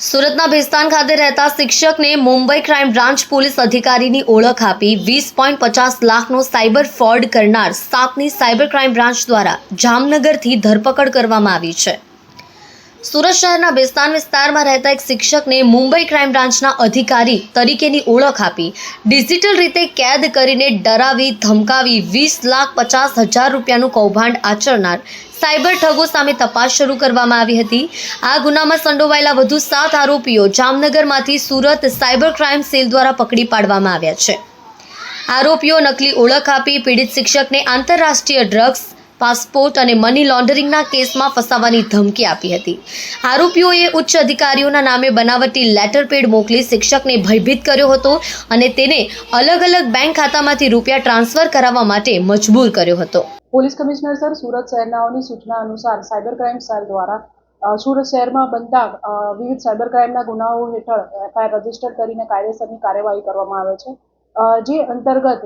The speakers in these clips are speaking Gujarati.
સુરતના ભેસ્તાન ખાતે રહેતા શિક્ષકને મુંબઈ ક્રાઇમ બ્રાન્ચ પોલીસ અધિકારીની ઓળખ આપી વીસ પોઈન્ટ પચાસ લાખનો સાયબર ફ્રોડ કરનાર સાતની સાયબર ક્રાઇમ બ્રાન્ચ દ્વારા જામનગરથી ધરપકડ કરવામાં આવી છે. સુરત શહેરના બેસ્તાન વિસ્તારમાં રહેતા એક શિક્ષકને મુંબઈ ક્રાઇમ બ્રાન્ચના અધિકારી તરીકેની ઓળખ આપી. ડિજિટલ રીતે કેદ કરીને ડરાવી, ધમકાવી વીસ લાખ પચાસ હજાર રૂપિયાનું કૌભાંડ આચરનાર સાયબર ઠગો સામે તપાસ શરૂ કરવામાં આવી હતી. આ ગુનામાં સંડોવાયેલા વધુ સાત આરોપીઓ જામનગરમાંથી સુરત સાયબર ક્રાઇમ સેલ દ્વારા પકડી પાડવામાં આવ્યા છે. આરોપીઓ નકલી ઓળખ આપી પીડિત શિક્ષકને આંતરરાષ્ટ્રીય ડ્રગ્સ પાસપોર્ટ અને મની લોન્ડરિંગના કેસમાં ફસાવાની ધમકી આપી હતી. આરોપીઓએ ઉચ્ચ અધિકારીઓના નામે બનાવટી લેટર પેડ મોકલી શિક્ષકને ભયભીત કર્યો હતો અને તેને અલગ અલગ બેંક ખાતામાંથી રૂપિયા ટ્રાન્સફર કરાવવા માટે મજબૂર કર્યો હતો. પોલીસ કમિશનર સર, સુરત શહેરનાઓની સૂચના અનુસાર સાયબર ક્રાઇમ સેલ દ્વારા સુરત શહેરમાં બનતા વિવિધ સાયબર ક્રાઇમના ગુનાઓ હેઠળ એફઆઈઆર રજિસ્ટર કરીને કાયદેસરની કાર્યવાહી કરવામાં આવે છે. જે અંતર્ગત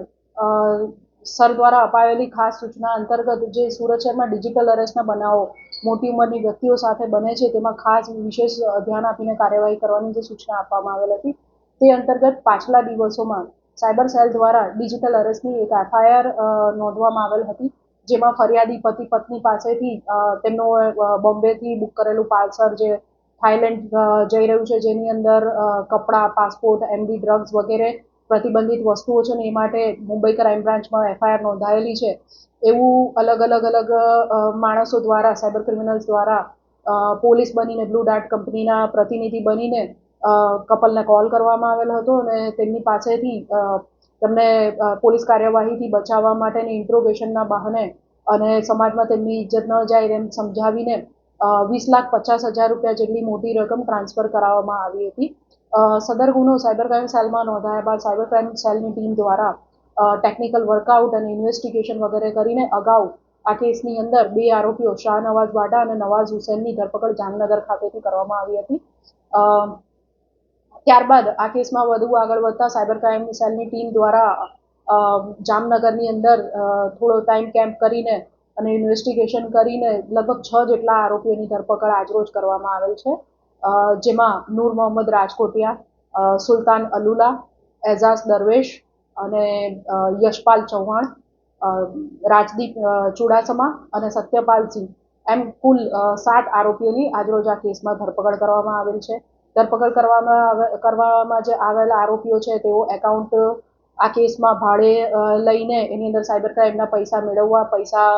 સર દ્વારા અપાયેલી ખાસ સૂચના અંતર્ગત જે સુરત શહેરમાં ડિજિટલ અરેસ્ટના બનાવો મોટી ઉંમરની વ્યક્તિઓ સાથે બને છે, તેમાં ખાસ વિશેષ ધ્યાન આપીને કાર્યવાહી કરવાની જે સૂચના આપવામાં આવેલ હતી, તે અંતર્ગત પાછલા દિવસોમાં સાયબર સેલ દ્વારા ડિજિટલ અરેસ્ટની એક એફઆઈઆર નોંધવામાં આવેલ હતી, જેમાં ફરિયાદી પતિ પત્ની પાસેથી તેમનો બોમ્બેથી બુક કરેલું પાર્સલ જે થાઇલેન્ડ જઈ રહ્યું છે, જેની અંદર કપડાં પાસપોર્ટ એમડી ડ્રગ્સ વગેરે પ્રતિબંધિત વસ્તુઓ છે ને એ માટે મુંબઈ ક્રાઇમ બ્રાન્ચમાં એફઆઈઆર નોંધાયેલી છે. એવું અલગ અલગ અલગ માણસો દ્વારા, સાયબર ક્રિમિનલ્સ દ્વારા પોલીસ બનીને, બ્લુ ડાર્ટ કંપનીના પ્રતિનિધિ બનીને કપલને કોલ કરવામાં આવેલો હતો અને તેમની પાસેથી તેમને પોલીસ કાર્યવાહીથી બચાવવા માટેની ઇન્ટ્રોગેશનના બહાને અને સમાજમાં તેમની ઇજ્જત ન જાય એમ સમજાવીને વીસ લાખ પચાસ હજાર રૂપિયા જેટલી મોટી રકમ ટ્રાન્સફર કરાવવામાં આવી હતી. સદર ગુનો સાયબર ક્રાઇમ સેલમાં નોંધાયા બાદ સાયબર ક્રાઇમ સેલની ટીમ દ્વારા ટેકનિકલ વર્કઆઉટ અને ઇન્વેસ્ટિગેશન વગેરે કરીને અગાઉ આ કેસની અંદર બે આરોપીઓ શાહનવાઝ વાડા અને નવાઝ હુસેનની ધરપકડ જામનગર ખાતેથી કરવામાં આવી હતી. ત્યારબાદ આ કેસમાં વધુ આગળ વધતા સાયબર ક્રાઇમ સેલની ટીમ દ્વારા જામનગરની અંદર થોડો ટાઈમ કેમ્પ કરીને અને ઇન્વેસ્ટિગેશન કરીને લગભગ છ જેટલા આરોપીઓની ધરપકડ આજરોજ કરવામાં આવેલ છે. જેમાં નૂર મોહમ્મદ રાજકોટિયા સુલતાન અલુલા, એઝાઝ દરવેશ અને યશપાલ ચૌહાણ રાજદીપ ચુડાસમા અને સત્યપાલસિંહ એમ કુલ સાત આરોપીઓની આજરોજ આ કેસમાં ધરપકડ કરવામાં આવેલ છે. ધરપકડ કરવામાં કરવામાં જે આવેલા આરોપીઓ છે, તેઓ એકાઉન્ટ આ કેસમાં ભાડે લઈને એની અંદર સાયબર ક્રાઇમના પૈસા મેળવવા, પૈસા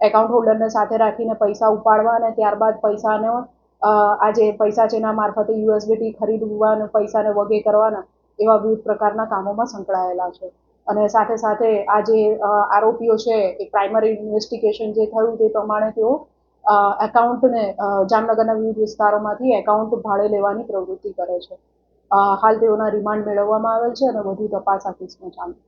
એકાઉન્ટ હોલ્ડરને સાથે રાખીને પૈસા ઉપાડવા અને ત્યારબાદ પૈસાનો અ, આ પૈસા છે એના મારફતે યુએસબીટી ખરીદવાના પૈસાને વગે કરવાના એવા વિવિધ પ્રકારના કામોમાં સંકળાયેલા છે. અને સાથે સાથે આ જે આરોપીઓ છે એ પ્રાઇમરી ઇન્વેસ્ટિગેશન જે થયું તે પ્રમાણે તેઓ એકાઉન્ટને જામનગરના વિવિધ વિસ્તારોમાંથી એકાઉન્ટ ભાડે લેવાની પ્રવૃત્તિ કરે છે. હાલ તેઓના રિમાન્ડ મેળવવામાં આવેલ છે અને વધુ તપાસ આ ચાલુ છે.